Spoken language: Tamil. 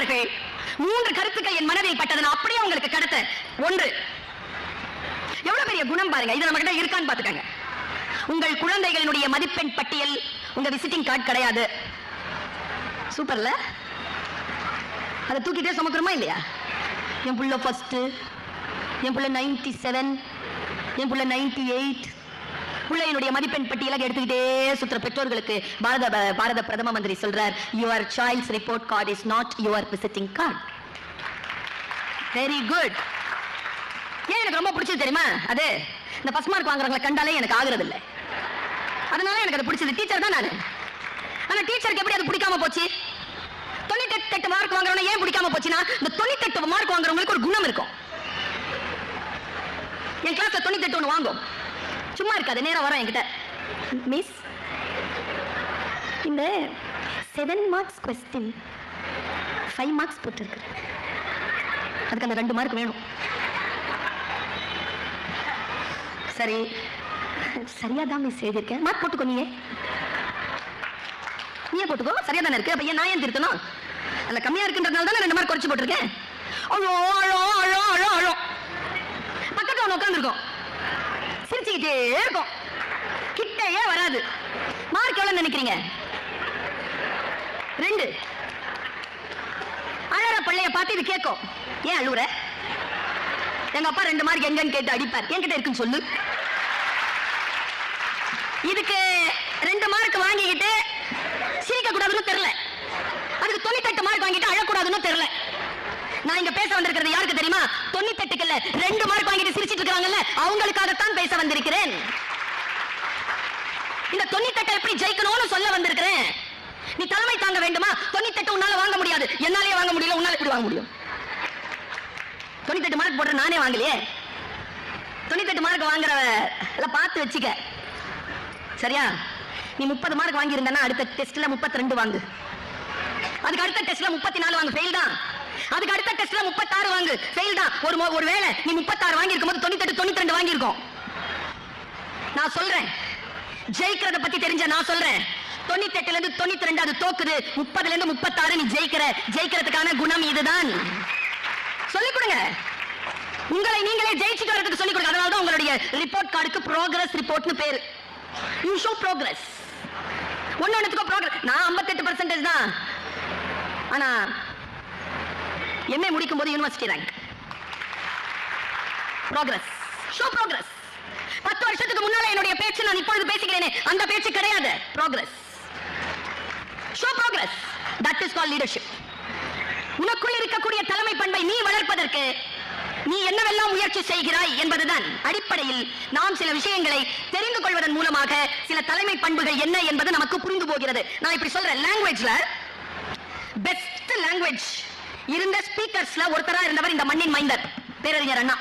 சொன்னார்கள் மூன்று கருத்துக்கள் என் மனதில் பட்டது. நான் அப்படியே உங்களுக்கு கடத்த ஒன்று எவ்வளவு பெரிய குணம் பாருங்க. இது நம்ம கிட்ட இருக்கான்னு பாத்துக்கங்க உங்கள் குழந்தைகளினுடைய மதிப்பெண் பட்டியல் உங்க விசிட்டிங் கார்டு கிடையாது. சூப்பர்ல அதை தூக்கிட்டே சுமக்கிறோமா இல்லையா? என் புள்ள ஃபர்ஸ்ட் என் புள்ள நைன்டி செவன் என் புள்ள நைன்டி எயிட் பிள்ளையினுடைய மதிப்பெண் பட்டியலாக எடுத்துக்கிட்டே சுத்துற பெற்றோர்களுக்கு பாரத பாரத பிரதம மந்திரி சொல்றார் your child's report card is not your visiting card very good ஏன் எனக்கு ரொம்ப பிடிச்சது தெரியுமா? அது இந்த பஸ் மார்க் வாங்குறவங்களை கண்டாலே எனக்கு ஆகுறது இல்லை அதனால எனக்கு அது பிடிச்சது. டீச்சர் தான் நான். ஆனா டீச்சருக்கு எப்படி அது பிடிக்காம போச்சு? தொண்ணூத்தி எட்டு மார்க் வாங்குறவன ஏன் பிடிக்காம போச்சுன்னா இந்த தொண்ணூத்தி எட்டு மார்க் வாங்குறவங்களுக்கு ஒரு குணம் இருக்கும். என் கிளாஸ்ல தொண்ணூத்தி எட்டு ஒன்று வாங்கும் சும்மா இருக்காது நேரம் வரேன் என்கிட்ட. மிஸ் இந்த seven marks question five marks போட்டிருக்கு. அதுக்கு அந்த ரெண்டு மார்க் வேணும். சரி சரியா தான் மிஸ் எழுதியிருக்கேன். மார்க் போட்டுக்கோ நீங்க நீயே போட்டுக்கோ. சரியா தானே இருக்கு? அப்ப ஏன் நான் ஏன் திருத்தணும்? அதுல கம்மியா இருக்குன்றதுனால தானே ரெண்டு மார்க் குறைச்சு போட்டிருக்கேன். அழோ அழோ அழோ அழோ. அழோ பக்கத்தில் ஒன்று உட்காந்துருக்கோம் சிரிச்சுக்கிட்டே இருக்கும். கிட்டையே வராது. மார்க் எவ்வளவு நினைக்கிறீங்க? ரெண்டு. அழற பிள்ளைய பார்த்து இது கேட்கும். ஏன் அழுவுற? எங்க அப்பா ரெண்டு மார்க் எங்கன்னு கேட்டு அடிப்பார். என்கிட்ட இருக்குன்னு சொல்லு. இதுக்கு ரெண்டு மார்க் வாங்கிக்கிட்டு சிரிக்க கூடாதுன்னு தெரியல அதுக்கு தொண்ணூத்தெட்டு மார்க் வாங்கிட்டு அழக்கூடாதுன்னு தெரியல நான் இங்க பேச வந்திருக்கிறது யாருக்கு தெரியுமா? தொண்ணூத்தெட்டுக்கு இல்ல ரெண்டு மார்க் வாங்கிட்டு சிரிச்சிட்டு இருக்காங்கல்ல அவங்களுக்காகத்தான் பேச வந்திருக்கிறேன். இந்த தொண்ணூத்தெட்டை எப்படி ஜெயிக்கணும்னு சொல்ல வந்திருக்கிறேன். நீ தலைமை தாங்க வேண்டுமா? தொண்ணூத்தெட்டு உன்னால வாங்க முடியாது. என்னாலே வாங்க முடியல உன்னால எப்படி வாங்க முடியும்? தொண்ணூத்தெட்டு மார்க் போடுற நானே வாங்கலையே. தொண்ணூத்தெட்டு மார்க் வாங்குற பார்த்து வச்சுக்க. சரியா? நீ முப்பது மார்க் வாங்கியிருந்தனா அடுத்த டெஸ்ட்ல முப்பத்தி ரெண்டு வாங்கு. அதுக்கு அடுத்த டெஸ்ட்ல முப்பத்தி நாலு வாங்க. ஃபெயில் தான். அதுக்கு அடுத்த டெஸ்ட்ல முப்பத்தாறு வாங்கு. ஃபெயில் தான். ஒரு ஒரு வேளை நீ முப்பத்தாறு வாங்கி இருக்கும்போது தொண்ணூத்தெட்டு தொண்ணூத்தி ரெண்டு வாங்கியிருக்கோம். நான் சொல்றேன். ஜெயிக்கிறத பத்தி தெரிஞ்ச நான் சொல்றேன். தொண்ணூத்தெட்டுல இருந்து தொண்ணூத்தி ரெண்டு அது தோக்குது. முப்பதுல இருந்து முப்பத்தாறு நீ ஜெயிக்கிற ஜெயிக்கிறதுக்கான குணம் இதுதான். சொல்லிக் கொடுங்க. உங்களை நீங்களே ஜெயிச்சுட்டு வரதுக்கு சொல்லிக் கொடுங்க. அதனால தான் உங்களுடைய ரிப்போர்ட் கார்டுக்கு ப்ரோக்ரஸ் ரிப்போர்ட்னு பேர். யூ ஷோ ப்ரோக்ரஸ் ஒன்னு ஒண்ணுத்துக்கும் ப்ரோக்ரஸ் நான் 58% பர்சன்டேஜ் தான். ஆனா எம்ஏ முடிக்கும் போது university rank progress show progress பத்து வருஷத்துக்கு முன்னால என்னுடைய பேச்சு நான் இப்பொழுது பேசுகிறேனே அந்த பேச்சு கிடையாது. Progress show progress that is call leadership உனக்குள் இருக்கக்கூடிய தலைமை பண்பை நீ வளர்ப்பதற்கு நீ என்னவெல்லாம் முயற்சி செய்கிறாய் என்பதுதான் அடிப்படையில் நாம் சில விஷயங்களை தெரிந்து கொள்வதன் மூலமாக சில தலைமை பண்புகள் என்ன என்பது நமக்கு புரிந்து போகிறது. நான் இப்படி சொல்றேன். லாங்குவேஜ்ல பெஸ்ட் லாங்குவேஜ் இருந்த ஸ்பீக்கர்ஸ்ல ஒருத்தரா இருந்தவர் இந்த மண்ணின் மைந்தர். பேரறிஞர் அண்ணா.